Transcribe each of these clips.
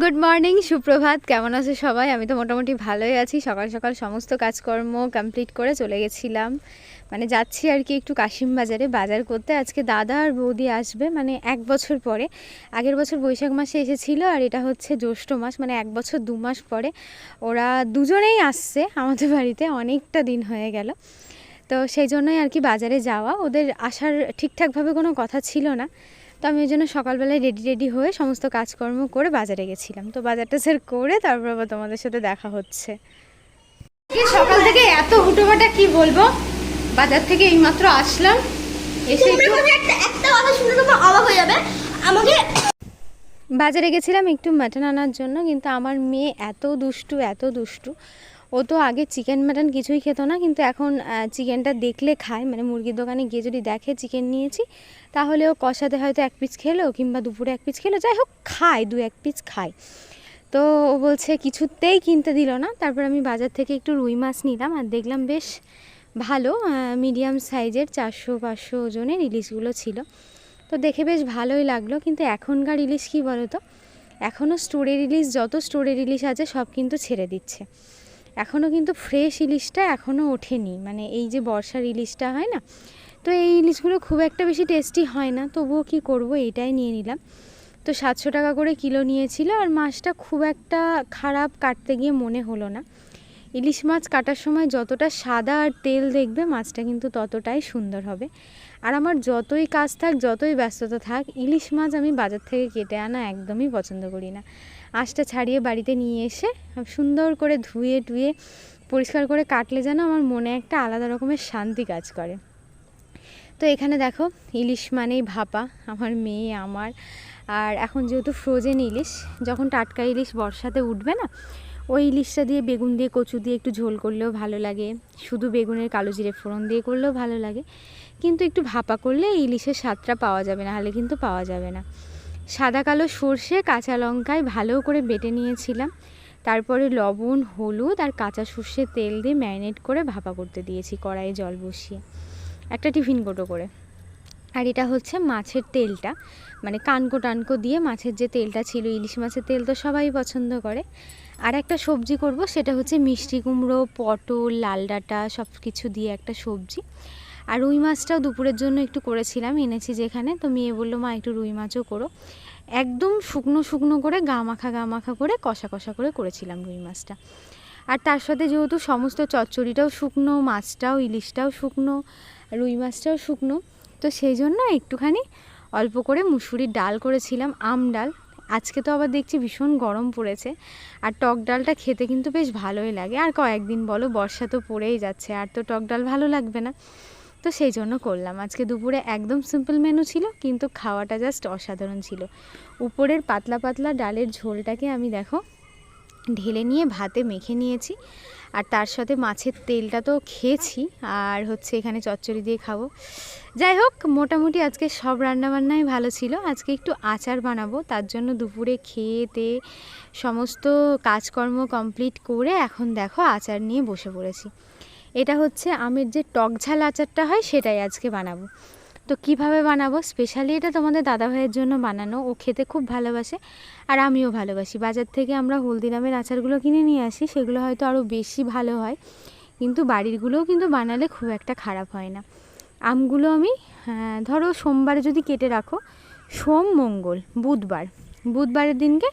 Good morning সুপ্রভাত। কেমন আছে সবাই? আমি তো মোটামুটি ভালোই আছি। সকাল সকাল সমস্ত কাজকর্ম কমপ্লিট করে চলে গেছিলাম। মানে যাচ্ছি আর কি একটু কাশিম বাজারে বাজার করতে। আজকে দাদা আর বৌদি আসবে মানে এক বছর পরে। আগের বছর বৈশাখ মাসে এসেছিল আর এটা হচ্ছে জ্যৈষ্ঠ মাস মানে এক বছর দু মাস পরে। ওরা দুজনেই আসছে আমাদের বাড়িতে, অনেকটা দিন হয়ে গেল। তো সেই জন্যই আর কি বাজারে যাওয়া। ওদের আসার ঠিকঠাকভাবে কোনো কথা ছিল না। তো আমি ওই জন্য সকালবেলায় রেডি রেডি হয়ে সমস্ত কাজকর্ম করে বাজারে গেছিলাম। তো বাজারটা স্যার করে তারপর আবার তোমাদের সাথে দেখা হচ্ছে। সকাল থেকে এত হুটোপাটা কি বলব? বাজার থেকে এইমাত্র আসলাম। এসে একটু একটা একটা কথা শুনে তোমরা অবাক হয়ে যাবে। আমাকে বাজারে গেছিলাম একটু মাটন আনার জন্য কিন্তু আমার মেয়ে এত দুষ্টু এত দুষ্টু। ও তো আগে চিকেন মাটন কিছুই খেত না, কিন্তু এখন চিকেনটা দেখলে খায়। মানে মুরগির দোকানে গিয়ে যদি দেখে চিকেন নিয়েছি, তাহলে ও কষাতে হয়তো এক পিস খেলো, কিংবা দুপুরে এক পিস খেলো। যাই হোক, খায়, দু এক পিস খায়। তো ও বলছে, কিছুতেই কিনতে দিল না। তারপর আমি বাজার থেকে একটু রুই মাছ নিলাম, আর দেখলাম বেশ ভালো মিডিয়াম সাইজের চারশো, পাঁচশো ওজনের ইলিশগুলো ছিল। তো দেখে বেশ ভালোই লাগল, কিন্তু এখনকার ইলিশ কী বলো তো এখনও স্টোরের ইলিশ, যত স্টোরের ইলিশ আছে, সব কিন্তু ছেড়ে দিচ্ছে। এখনও কিন্তু ফ্রেশ ইলিশটা এখনও ওঠেনি। মানে এই যে বর্ষার ইলিশটা হয় না, তো এই ইলিশগুলো খুব একটা বেশি টেস্টি হয় না, তবুও কি করব এটাই নিয়ে নিলাম। তো সাতশো টাকা করে কিলো নিয়েছিল আর মাছটা খুব একটা খারাপ কাটতে গিয়ে মনে হলো না। ইলিশ মাছ কাটার সময় যতটা সাদা আর তেল দেখবে মাছটা কিন্তু ততটাই সুন্দর হবে। আর আমার যতই কাজ থাক, যতই ব্যস্ততা থাক, ইলিশ মাছ আমি বাজার থেকে কেটে আনা একদমই পছন্দ করি না। আঁশটা ছাড়িয়ে বাড়িতে নিয়ে এসে সুন্দর করে ধুয়ে টুয়ে পরিষ্কার করে কাটলে যেন আমার মনে একটা আলাদা রকমের শান্তি কাজ করে। তো এখানে দেখো ইলিশ মানেই ভাপা, আমার মেয়ে, আমার। আর এখন যেহেতু ফ্রোজেন ইলিশ, যখন টাটকা ইলিশ বর্ষাতে উঠবে না, ওই ইলিশটা দিয়ে বেগুন দিয়ে কচু দিয়ে একটু ঝোল করলেও ভালো লাগে। শুধু বেগুনের কালো জিরে ফোড়ন দিয়ে করলেও ভালো লাগে। কিন্তু একটু ভাপা করলে ইলিশের স্বাদটা পাওয়া যাবে না, হলে কিন্তু পাওয়া যাবে না। সাদা কালো সর্ষে, কাঁচা লঙ্কায় ভালো করে বেটে নিয়েছিলাম। তারপরে লবণ, হলুদ আর কাঁচা সর্ষে তেল দিয়ে ম্যারিনেট করে ভাপা করতে দিয়েছি কড়াইয়ে জল বসিয়ে। একটা টিফিন কোটো করে। আর এটা হচ্ছে মাছের তেলটা। মানে কানকো টানকো দিয়ে মাছের যে তেলটা ছিল, ইলিশ মাছের তেল তো সবাই পছন্দ করে। আর একটা সবজি করব, সেটা হচ্ছে মিষ্টি কুমড়ো, পটল, লাল ডাঁটা সব কিছু দিয়ে একটা সবজি। আর রুই মাছটাও দুপুরের জন্য একটু করেছিলাম, এনেছি যেখানে। তো মেয়ে বলল, মা, একটু রুই মাছও করো। একদম শুকনো শুকনো করে গা মাখা গা মাখা করে, কষা কষা করে করেছিলাম রুই মাছটা। আর তার সাথে যেহেতু সমস্ত চচ্চড়িটাও শুকনো, মাছটাও, ইলিশটাও শুকনো, রুই মাছটাও শুকনো, তো সেই জন্য একটুখানি অল্প করে মুসুরির ডাল করেছিলাম, আম ডাল। আজকে তো আবার দেখছি ভীষণ গরম পড়েছে, আর টক ডালটা খেতে কিন্তু বেশ ভালোই লাগে। আর কয়েকদিন বলো, বর্ষা তো পড়েই যাচ্ছে, আর তো টক ডাল ভালো লাগবে না। তো সেই জন্য করলাম। আজকে দুপুরে একদম সিম্পল মেনু ছিল, কিন্তু খাওয়াটা জাস্ট অসাধারণ ছিল। উপরের পাতলা পাতলা ডালের ঝোলটাকে আমি দেখো, ঢেলে নিয়ে ভাতে মেখে নিয়েছি। আর তার সাথে মাছের তেলটা তো খেয়েছি, আর হচ্ছে এখানে চচ্চড়ি দিয়ে খাব। যাই হোক, মোটামুটি আজকে সব রান্নাবান্নাই ভালো ছিল। আজকে একটু আচার বানাবো, তার জন্য দুপুরে খেয়ে তে সমস্ত কাজকর্ম কমপ্লিট করে এখন দেখো আচার নিয়ে বসে পড়েছি। এটা হচ্ছে আমের যে টক ঝাল আচারটা হয় সেটাই আজকে বানাবো। তো কীভাবে বানাবো? স্পেশালি এটা তোমাদের দাদা ভাইয়ের জন্য বানানো। ও খেতে খুব ভালোবাসে আর আমিও ভালোবাসি। বাজার থেকে আমরা হলদিরামের আচারগুলো কিনে নিয়ে আসি সেগুলো হয়তো আরও বেশি ভালো হয়। কিন্তু বাড়িরগুলোও কিন্তু বানালে খুব একটা খারাপ হয় না। আমগুলো আমি হ্যাঁ, ধরো সোমবারে যদি কেটে রাখো সোম মঙ্গল বুধবার। বুধবারের দিনকে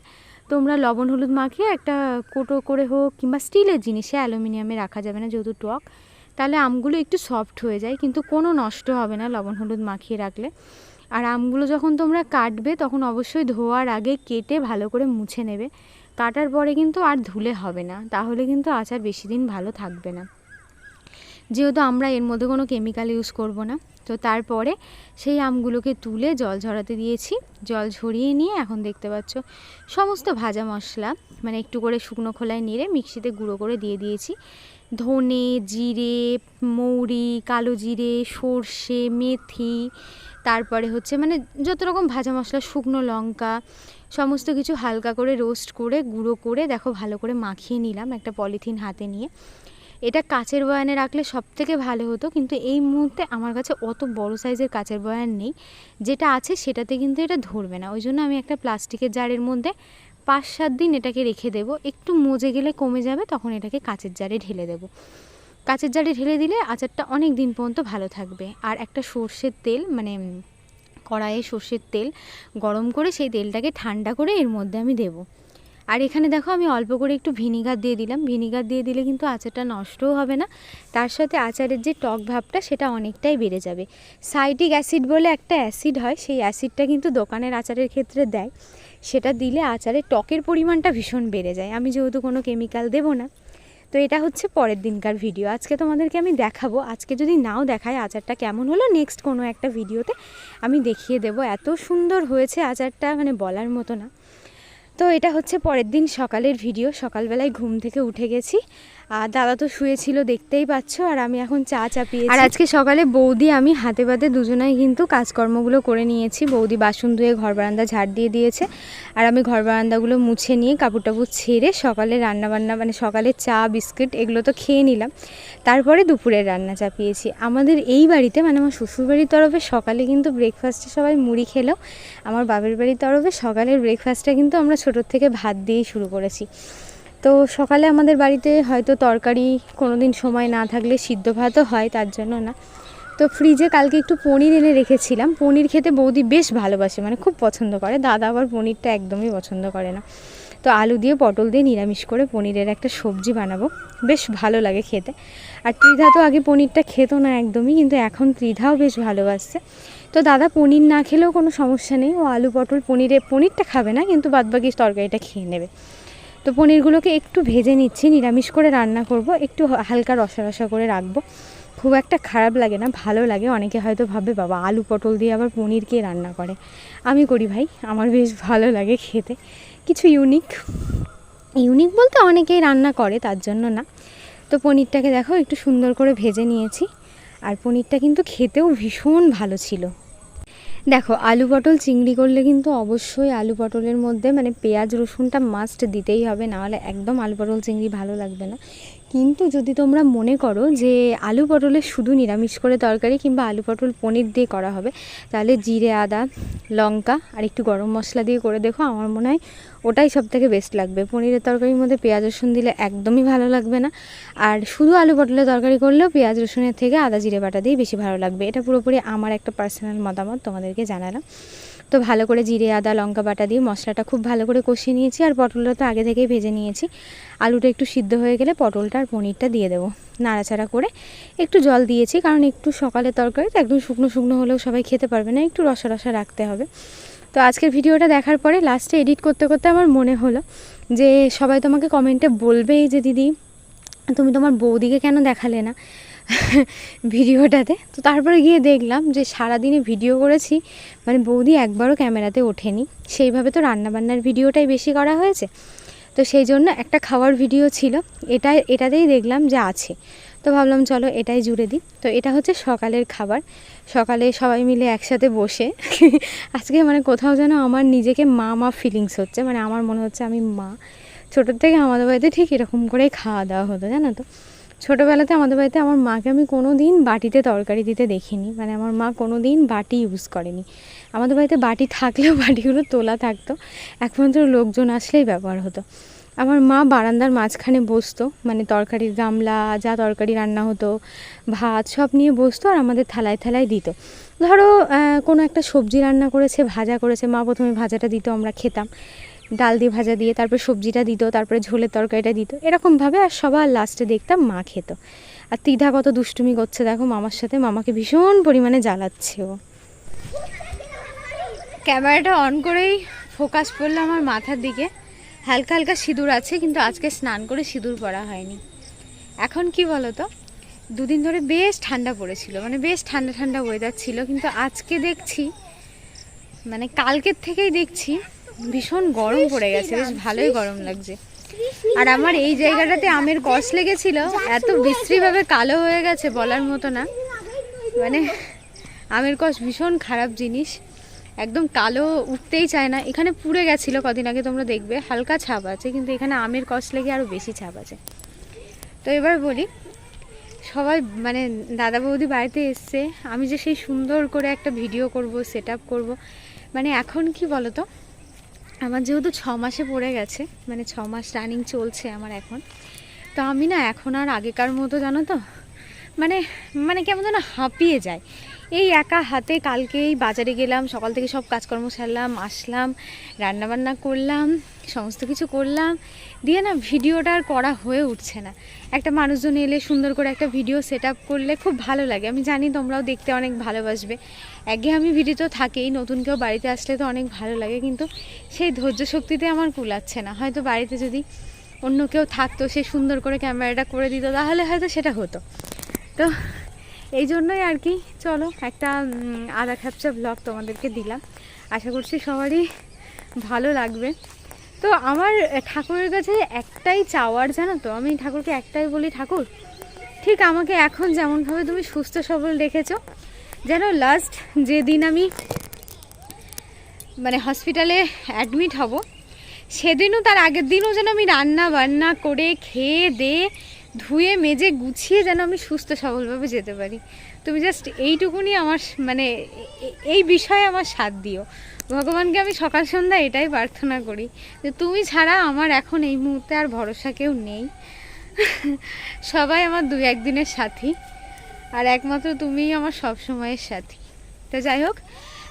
তোমরা লবণ, হলুদ মাখিয়ে একটা কোটো করে হোক কিংবা স্টিলের জিনিসে অ্যালুমিনিয়ামে রাখা যাবে না যেহেতু টক, তাহলে আমগুলো একটু সফট হয়ে যায়, কিন্তু কোনো নষ্ট হবে না লবণ, হলুদ মাখিয়ে রাখলে। আর আমগুলো যখন তোমরা কাটবে, তখন অবশ্যই ধোয়ার আগে কেটে ভালো করে মুছে নেবে। কাটার পরে কিন্তু আর ধুলে হবে না, তাহলে কিন্তু আচার বেশি দিন ভালো থাকবে না। যেহেতু আমরা এর মধ্যে কোনো কেমিক্যাল ইউজ করব না, তো তারপরে সেই আমগুলোকে তুলে জল ঝরাতে দিয়েছি। জল ঝরিয়ে নিয়ে এখন দেখতে পাচ্ছ সমস্ত ভাজা মশলা মানে একটু করে শুকনো খোলায় নিয়ে মিক্সিতে গুঁড়ো করে দিয়ে দিয়েছি। ধনে, জিরে, মৌরি, কালো জিরে, সর্ষে, মেথি, তারপরে হচ্ছে মানে যত রকম ভাজা মশলা, শুকনো লঙ্কা, সমস্ত কিছু হালকা করে রোস্ট করে, গুঁড়ো করে, দেখো ভালো করে মাখিয়ে নিলাম একটা পলিথিন হাতে নিয়ে। এটা কাচের বয়ানে রাখলে সব থেকে ভালো হতো, কিন্তু এই মুহূর্তে আমার কাছে অত বড় সাইজের কাচের বয়ান নেই। যেটা আছে সেটাতে কিন্তু এটা ধরবে না। ওই জন্য আমি একটা প্লাস্টিকের জারের মধ্যে পাঁচ সাত দিন এটাকে রেখে দেবো। একটু মজে গেলে কমে যাবে, তখন এটাকে কাঁচের জারে ঢেলে দেবো। কাঁচের জারে ঢেলে দিলে আচারটা অনেক দিন পর্যন্ত ভালো থাকবে। আর একটা সর্ষের তেল মানে কড়াইয়ে সর্ষের তেল গরম করে সেই তেলটাকে ঠান্ডা করে এর মধ্যে আমি দেবো। আর এখানে দেখো আমি অল্প করে একটু ভিনিগার দিয়ে দিলাম। ভিনিগার দিয়ে দিলে কিন্তু আচারটা নষ্টও হবে না। তার সাথে আচারের যে টক ভাবটা সেটা অনেকটাই বেড়ে যাবে। সাইটিক অ্যাসিড বলে একটা অ্যাসিড হয়, সেই অ্যাসিডটা কিন্তু দোকানের আচারের ক্ষেত্রে দেয়। সেটা দিলে আচারের টকের পরিমাণটা ভীষণ বেড়ে যায়। আমি যেহেতু কোনো কেমিক্যাল দেবো না। তো এটা হচ্ছে পরের দিনকার ভিডিও। আজকে তোমাদেরকে আমি দেখাবো। আজকে যদি নাও দেখায় আচারটা কেমন হলো নেক্সট কোনো একটা ভিডিওতে আমি দেখিয়ে দেবো। এত সুন্দর হয়েছে আচারটা মানে বলার মতো না। তো এটা হচ্ছে পরের দিন সকালের ভিডিও সকালবেলায় ঘুম থেকে উঠে গেছি। আর দাদা তো শুয়েছিল, দেখতেই পাচ্ছ, আর আমি এখন চা চাপিয়েছি। আর আজকে সকালে বৌদি, আমি হাতে পাতে দুজনাই কিন্তু কাজকর্মগুলো করে নিয়েছি। বৌদি বাসন ধুয়ে ঘর বারান্দা ঝাড় দিয়ে দিয়েছে। আর আমি ঘর বারান্দাগুলো মুছে নিয়ে কাপড় টাপড় ছেড়ে সকালে রান্নাবান্না মানে সকালে চা, বিস্কিট এগুলো তো খেয়ে নিলাম। তারপরে দুপুরের রান্না চাপিয়েছি। আমাদের এই বাড়িতে মানে আমার শ্বশুরবাড়ির তরফে সকালে কিন্তু ব্রেকফাস্টে সবাই মুড়ি খেলেও আমার বাবার বাড়ির তরফে সকালের ব্রেকফাস্টটা কিন্তু আমরা ছোটোর থেকে ভাত দিয়েই শুরু করেছি। তো সকালে আমাদের বাড়িতে হয়তো তরকারি কোনো দিন সময় না থাকলে সিদ্ধ ভাতও হয়, তার জন্য না। তো ফ্রিজে কালকে একটু পনির এনে রেখেছিলাম। পনির খেতে বৌদি বেশ ভালোবাসে মানে খুব পছন্দ করে। দাদা আবার পনিরটা একদমই পছন্দ করে না। তো আলু দিয়ে পটল দিয়ে নিরামিষ করে পনিরের একটা সবজি বানাবো। বেশ ভালো লাগে খেতে। আর ত্রিধা তো আগে পনিরটা খেত না একদমই, কিন্তু এখন ত্রিধাও বেশ ভালোবাসছে। তো দাদা পনির না খেলেও কোনো সমস্যা নেই। ও আলু, পটল, পনিরে, পনিরটা খাবে না, কিন্তু বাদবাকি তরকারিটা খেয়ে নেবে। তো পনিরগুলোকে একটু ভেজে নিচ্ছি, নিরামিষ করে রান্না করব, একটু হালকা রসা রসা করে রাখব। খুব একটা খারাপ লাগে না, ভালো লাগে, অনেকে হয়তো ভাবে, বাবা, আলু পটল দিয়ে আবার পনির কে রান্না করে? আমি করি ভাই, আমার বেশ ভালো লাগে খেতে। কিছু ইউনিক ইউনিক বলতে অনেকেই রান্না করে, তার জন্য না। তো পনিরটাকে দেখো, একটু সুন্দর করে ভেজে নিয়েছি। আর পনিরটা কিন্তু খেতেও ভীষণ ভালো ছিল। দেখো, আলু পটল চিংড়ি করলে কিন্তু অবশ্যই আলু পটলের মধ্যে মানে পেঁয়াজ রসুনটা মাস্ট দিতেই হবে, নাহলে একদম আলু পটল চিংড়ি ভালো লাগবে না। কিন্তু যদি তোমরা মনে করো যে আলু পটলের শুধু নিরামিষ করে তরকারি কিংবা আলু পটল পনির দিয়ে করা হবে, তাহলে জিরে, আদা, লঙ্কা আর একটু গরম মশলা দিয়ে করে দেখো, আমার মনে হয় ওটাই সব থেকে বেস্ট লাগবে। পনিরের তরকারির মধ্যে পেঁয়াজ, রসুন দিলে একদমই ভালো লাগবে না। আর শুধু আলু পটলের তরকারি করলেও পেঁয়াজ, রসুনের থেকে আদা, জিরে বাটা দিয়ে বেশি ভালো লাগবে। এটা পুরোপুরি আমার একটা পার্সোনাল মতামত, তোমাদেরকে জানালাম। তো ভালো করে জিরে, আদা, লঙ্কা বাটা দিয়ে মশলাটা খুব ভালো করে কষিয়ে নিয়েছি আর পটলটা তো আগে থেকেই ভেজে নিয়েছি। আলুটা একটু সিদ্ধ হয়ে গেলে পটলটা আর পনিরটা দিয়ে দেবো। নাড়াচাড়া করে একটু জল দিয়েছি কারণ একটু সকালে তরকারি তো একদম শুকনো শুকনো হলেও সবাই খেতে পারবে না, একটু রসা রসা রাখতে হবে। তো আজকের ভিডিওটা দেখার পরে লাস্টে এডিট করতে করতে আমার মনে হলো যে সবাই তোমাকে কমেন্টে বলবেই যে দিদি, তুমি তোমার বৌদিকে কেন দেখালে না? ভিডিওটাতে। তো তারপরে গিয়ে দেখলাম যে সারাদিনে ভিডিও করেছি মানে বৌদি একবারও ক্যামেরাতে ওঠেনি। সেইভাবে তো রান্নাবান্নার ভিডিওটাই বেশি করা হয়েছে। তো সেই জন্য একটা খাওয়ার ভিডিও ছিল। এটা এটাতেই দেখলাম যে আছে। তো ভাবলাম চলো এটাই জুড়ে দিই। তো এটা হচ্ছে সকালের খাবার। সকালে সবাই মিলে একসাথে বসে। আজকে মানে কোথাও যেন আমার নিজেকে মা মা ফিলিংস হচ্ছে। মানে আমার মনে হচ্ছে আমি মা। ছোটোর থেকে আমাদের বাড়িতে ঠিক এরকম করেই খাওয়া দাওয়া হতো, জানো তো? ছোটোবেলাতে আমাদের বাড়িতে আমার মাকে আমি কোনো দিন বাটিতে তরকারি দিতে দেখিনি। মানে আমার মা কোনো দিন বাটি ইউজ করেনি। আমাদের বাড়িতে বাটি থাকলেও বাটিগুলো তোলা থাকতো। একমাত্র লোকজন আসলেই ব্যবহার হতো। আমার মা বারান্দার মাঝখানে বসতো। মানে তরকারির গামলা, যা তরকারি রান্না হতো, ভাত সব নিয়ে বসতো আর আমাদের থালায় থালায় দিত। ধরো কোনো একটা সবজি রান্না করেছে, ভাজা করেছে, মা প্রথমে ভাজাটা দিত, আমরা খেতাম। ডাল দিয়ে ভাজা দিয়ে, তারপরে সবজিটা দিত, তারপরে ঝোলের তরকারিটা দিত। এরকমভাবে আর সবার লাস্টে দেখতাম মা খেত। আর তিধা কত দুষ্টুমি করছে দেখো মামার সাথে, মামাকে ভীষণ পরিমাণে জ্বালাচ্ছে ও। ক্যামেরাটা অন করেই ফোকাস পড়ল আমার মাথার দিকে। হালকা হালকা সিঁদুর আছে, কিন্তু আজকে স্নান করে সিঁদুর পরা হয়নি। এখন কি বলো তো দুদিন ধরে বেশ ঠান্ডা পড়েছিল মানে বেশ ঠান্ডা ঠান্ডা ওয়েদার ছিল, কিন্তু আজকে দেখছি মানে কালকের থেকেই দেখছি ভীষণ গরম পড়ে গেছে, বেশ ভালোই গরম লাগছে। আর আমার এই জায়গাটাতে আমের কষ লেগেছিল, এত বিশ্রীভাবে কালো হয়ে গেছে বলার মতো না। মানে আমের কষ ভীষণ খারাপ জিনিস, একদম কালো উঠতেই চায় না। এখানে পুড়ে গেছিল কদিন আগে তোমরা দেখবে, হালকা ছাপ আছে, কিন্তু এখানে আমের কষ লেগে আরও বেশি ছাপ আছে। তো এবার বলি, সবাই মানে দাদা বৌদি বাড়িতে এসছে, আমি যে সেই সুন্দর করে একটা ভিডিও করব সেট আপ করব মানে এখন কি বলো তো আমার যেহেতু ছ মাসে পড়ে গেছে মানে ছ মাস রানিং চলছে আমার এখন। তো আমি না এখন আর আগেকার মতো জানো তো মানে মানে কেমন যেন হাঁপিয়ে যায় এই একা হাতে কালকে এই বাজারে গেলাম, সকাল থেকে সব কাজকর্ম সারলাম, আসলাম, রান্নাবান্না করলাম সমস্ত কিছু করলাম। দিয়ে না ভিডিওটা আর করা হয়ে উঠছে না। একটা মানুষজন এলে সুন্দর করে একটা ভিডিও সেট করলে খুব ভালো লাগে। আমি জানি তোমরাও দেখতে অনেক ভালোবাসবে। একঘেয়ে আমি ভিডিও তো থাকেই, নতুন কেউ বাড়িতে আসলে তো অনেক ভালো লাগে। কিন্তু সেই ধৈর্য শক্তিতে আমার কুলাচ্ছে না। হয়তো বাড়িতে যদি অন্য কেউ থাকতো, সে সুন্দর করে ক্যামেরাটা করে দিত, তাহলে হয়তো সেটা হতো। তো এই জন্যই আর কি, চলো একটা আধা খ্যাপচা ব্লগ তোমাদেরকে দিলাম। আশা করছি সবারই ভালো লাগবে। তো আমার ঠাকুরের কাছে একটাই চাওয়ার, জানো তো, আমি ঠাকুরকে একটাই বলি, ঠাকুর, ঠিক আমাকে এখন যেমনভাবে তুমি সুস্থ সবল রেখেছ যেন লাস্ট যেদিন আমি মানে হসপিটালে অ্যাডমিট হব, সেদিনও তার আগের দিনও যেন আমি রান্না বান্না করে খেয়ে দিয়ে ধুয়ে মেজে গুছিয়ে যেন আমি সুস্থ সবলভাবে যেতে পারি। তুমি জাস্ট এইটুকুনি আমার মানে এই বিষয়ে আমার সাথ দিও। ভগবানকে আমি সকাল সন্ধ্যা এটাই প্রার্থনা করি যে, তুমি ছাড়া আমার এখন এই মুহূর্তে আর ভরসা কেউ নেই। সবাই আমার দু একদিনের সাথী আর একমাত্র তুমিই আমার সব সময়ের সাথী। তো যাই হোক,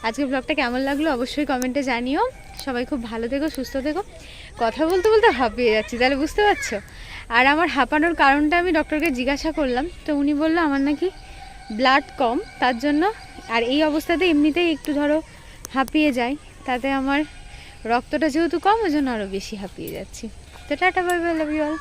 আজকে ব্লগটা কেমন লাগল অবশ্যই কমেন্টে জানিও। সবাই খুব ভালো থেকো, সুস্থ থেকো। কথা বলতে বলতে হাঁপিয়ে যাচ্ছি, তাহলে বুঝতে পারছ? আর আমার হাঁপানোর কারণটা আমি ডক্টরকে জিজ্ঞাসা করলাম, তো উনি বলল আমার নাকি ব্লাড কম, তার জন্য আর এই অবস্থাতে এমনিতেই একটু ধরো হাঁপিয়ে যায়, তাতে আমার রক্তটা যেহেতু কম, ওই জন্য আরও বেশি হাঁপিয়ে যাচ্ছি। তো tata bye bye love you all